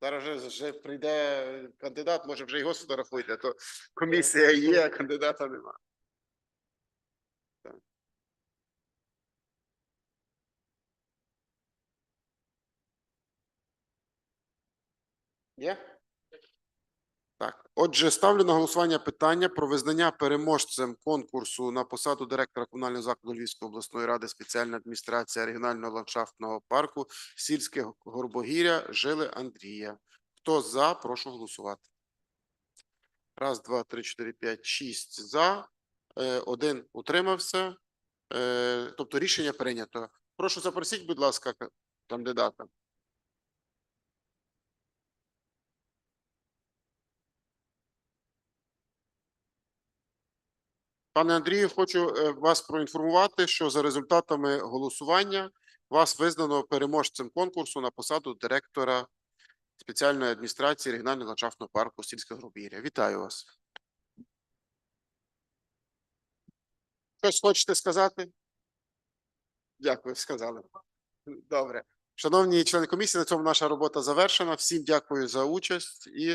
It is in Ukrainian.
Зараз вже, вже прийде кандидат, може вже його сфотографуйте, а то комісія є, а кандидата нема. Так. Є? Так, отже, ставлю на голосування питання про визнання переможцем конкурсу на посаду директора комунального закладу Львівської обласної ради спеціальна адміністрація регіонального ландшафтного парку сільське Горбогір'я Жили Андрія. Хто за, прошу голосувати. Раз, два, три, чотири, п'ять, шість за. Е, Один утримався. Е, Тобто рішення прийнято. Прошу запросіть, будь ласка, кандидата. Пане Андрію, хочу е, вас проінформувати, що за результатами голосування вас визнано переможцем конкурсу на посаду директора спеціальної адміністрації регіонального ландшафтного парку Сільське Грубір'я. Вітаю вас. Щось хочете сказати? Дякую, сказали. Добре. Шановні члени комісії, на цьому наша робота завершена. Всім дякую за участь і